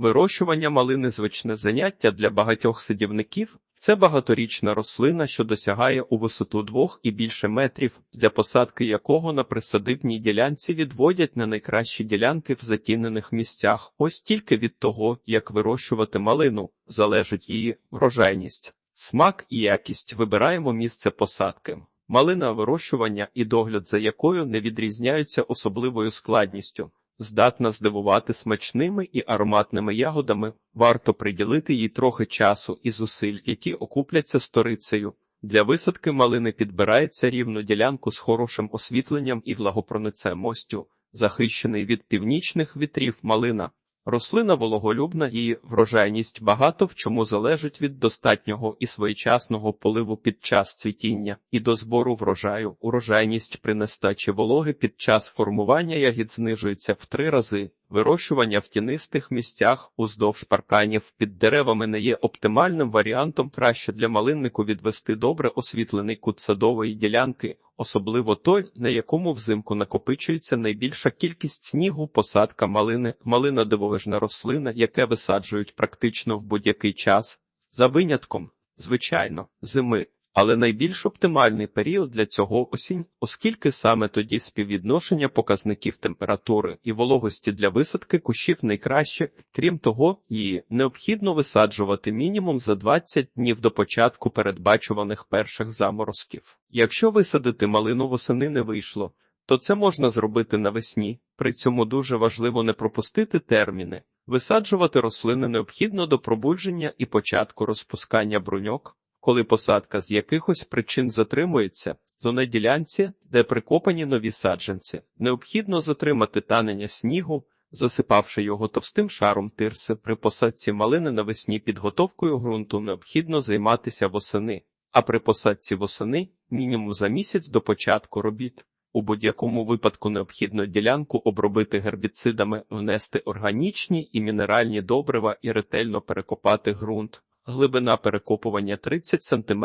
Вирощування малини звичне заняття для багатьох садівників. Це багаторічна рослина, що досягає у висоту двох і більше метрів, для посадки якого на присадибній ділянці відводять на найкращі ділянки в затінених місцях. Ось тільки від того, як вирощувати малину, залежить її врожайність. Смак і якість вибираємо місце посадки. Малина вирощування і догляд за якою не відрізняються особливою складністю. Здатна здивувати смачними і ароматними ягодами, варто приділити їй трохи часу і зусиль, які окупляться сторицею. Для висадки малини підбирається рівну ділянку з хорошим освітленням і влагопроницемостю, захищений від північних вітрів малина. Рослина вологолюбна і врожайність багато в чому залежить від достатнього і своєчасного поливу під час цвітіння і до збору врожаю. Урожайність при нестачі вологи під час формування ягід знижується в три рази. Вирощування в тінистих місцях уздовж парканів під деревами не є оптимальним варіантом. Краще для малиннику відвести добре освітлений кут садової ділянки, особливо той, на якому взимку накопичується найбільша кількість снігу, посадка малини, малина дивовижна рослина, яке висаджують практично в будь-який час, за винятком, звичайно, зими. Але найбільш оптимальний період для цього осінь, оскільки саме тоді співвідношення показників температури і вологості для висадки кущів найкраще, крім того, її необхідно висаджувати мінімум за 20 днів до початку передбачуваних перших заморозків. Якщо висадити малину восени не вийшло, то це можна зробити навесні. При цьому дуже важливо не пропустити терміни. Висаджувати рослини необхідно до пробудження і початку розпускання бруньок коли посадка з якихось причин затримується, то на ділянці, де прикопані нові саджанці, необхідно затримати танення снігу, засипавши його товстим шаром тирси. При посадці малини навесні підготовкою ґрунту необхідно займатися восени, а при посадці восени мінімум за місяць до початку робіт. У будь-якому випадку необхідно ділянку обробити гербіцидами, внести органічні і мінеральні добрива і ретельно перекопати ґрунт. Глибина перекопування 30 см,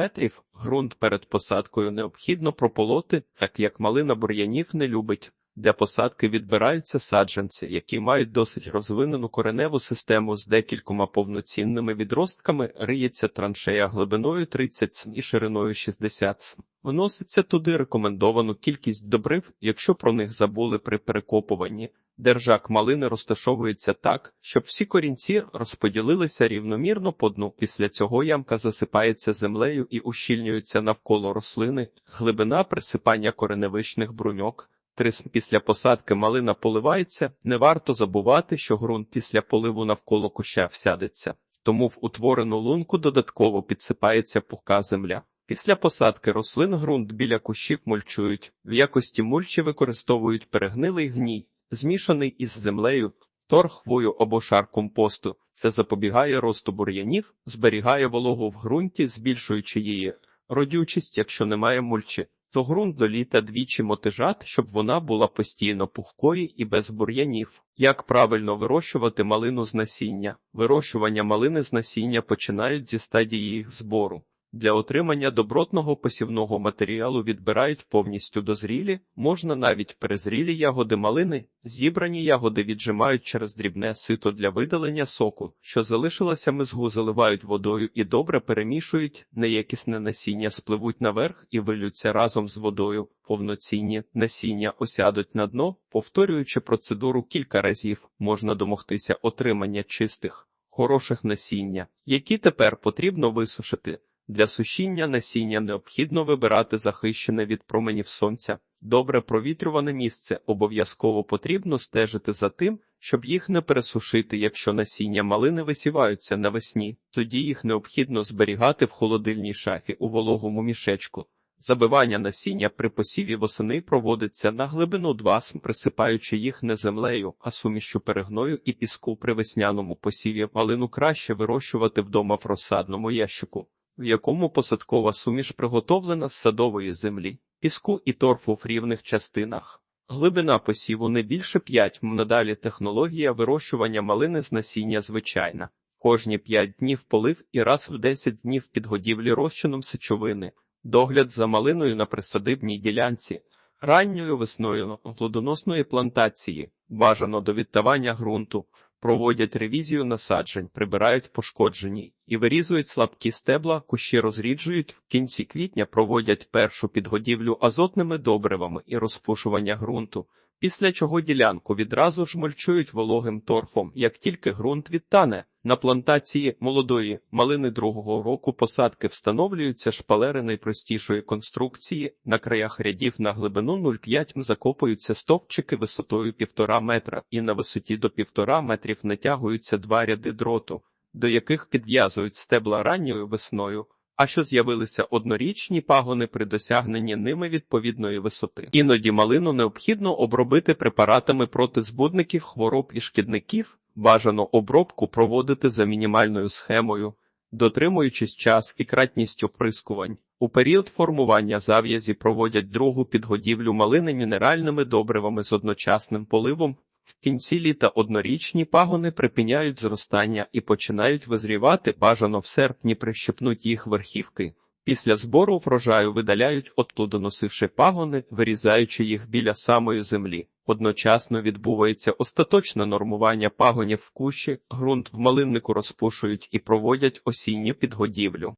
ґрунт перед посадкою необхідно прополоти, так як малина бур'янів не любить. Для посадки відбираються саджанці, які мають досить розвинену кореневу систему з декількома повноцінними відростками, риється траншея глибиною 30 см і шириною 60 см. Вноситься туди рекомендовану кількість добрив, якщо про них забули при перекопуванні. Держак малини розташовується так, щоб всі корінці розподілилися рівномірно по дну. Після цього ямка засипається землею і ущільнюється навколо рослини, глибина присипання кореневичних бруньок. Трис після посадки малина поливається. Не варто забувати, що ґрунт після поливу навколо куща всядеться, тому в утворену лунку додатково підсипається пухка земля. Після посадки рослин ґрунт біля кущів мульчують. В якості мульчі використовують перегнилий гній змішаний із землею, торхвою або шар компосту. Це запобігає росту бур'янів, зберігає вологу в ґрунті, збільшуючи її родючість, якщо немає мульчі. То ґрунт до літа двічі мотижат, щоб вона була постійно пухкою і без бур'янів. Як правильно вирощувати малину з насіння? Вирощування малини з насіння починають зі стадії їх збору. Для отримання добротного посівного матеріалу відбирають повністю дозрілі, можна навіть перезрілі ягоди малини, зібрані ягоди віджимають через дрібне сито для видалення соку, що залишилося мизгу, заливають водою і добре перемішують, неякісне насіння спливуть наверх і вилються разом з водою. Повноцінні насіння осядуть на дно, повторюючи процедуру кілька разів, можна домогтися отримання чистих, хороших насіння, які тепер потрібно висушити. Для сушіння насіння необхідно вибирати захищене від променів сонця. Добре провітрюване місце обов'язково потрібно стежити за тим, щоб їх не пересушити, якщо насіння малини висіваються навесні, тоді їх необхідно зберігати в холодильній шафі у вологому мішечку. Забивання насіння при посіві восени проводиться на глибину 2 см, присипаючи їх не землею, а сумішю перегною і піску при весняному посіві малину краще вирощувати вдома в розсадному ящику в якому посадкова суміш приготовлена з садової землі, піску і торфу в рівних частинах. Глибина посіву не більше 5 м. Надалі технологія вирощування малини з насіння звичайна. Кожні 5 днів полив і раз в 10 днів підгодівлі розчином сечовини, догляд за малиною на присадибній ділянці, ранньою весною плодоносної плантації, бажано до відтавання ґрунту, проводять ревізію насаджень, прибирають пошкоджені і вирізують слабкі стебла, кущі розріджують. В кінці квітня проводять першу підгодівлю азотними добривами і розпушування ґрунту. Після чого ділянку відразу ж мульчують вологим торфом, як тільки ґрунт відтане. На плантації молодої малини другого року посадки встановлюються шпалери найпростішої конструкції. На краях рядів на глибину 0,5 м закопуються стовпчики висотою 1,5 метра, і на висоті до 1,5 метрів натягуються два ряди дроту, до яких підв'язують стебла ранньою весною. А що з'явилися однорічні пагони при досягненні ними відповідної висоти. Іноді малину необхідно обробити препаратами проти збудників, хвороб і шкідників. Бажано обробку проводити за мінімальною схемою, дотримуючись час і кратність оприскувань. У період формування зав'язі проводять другу підгодівлю малини мінеральними добривами з одночасним поливом. В кінці літа однорічні пагони припиняють зростання і починають визрівати. Бажано в серпні прищепнуть їх верхівки. Після збору врожаю видаляють от плодоносивши пагони, вирізаючи їх біля самої землі. Одночасно відбувається остаточне нормування пагонів в кущі, ґрунт в малиннику розпушують і проводять осінню підгодівлю.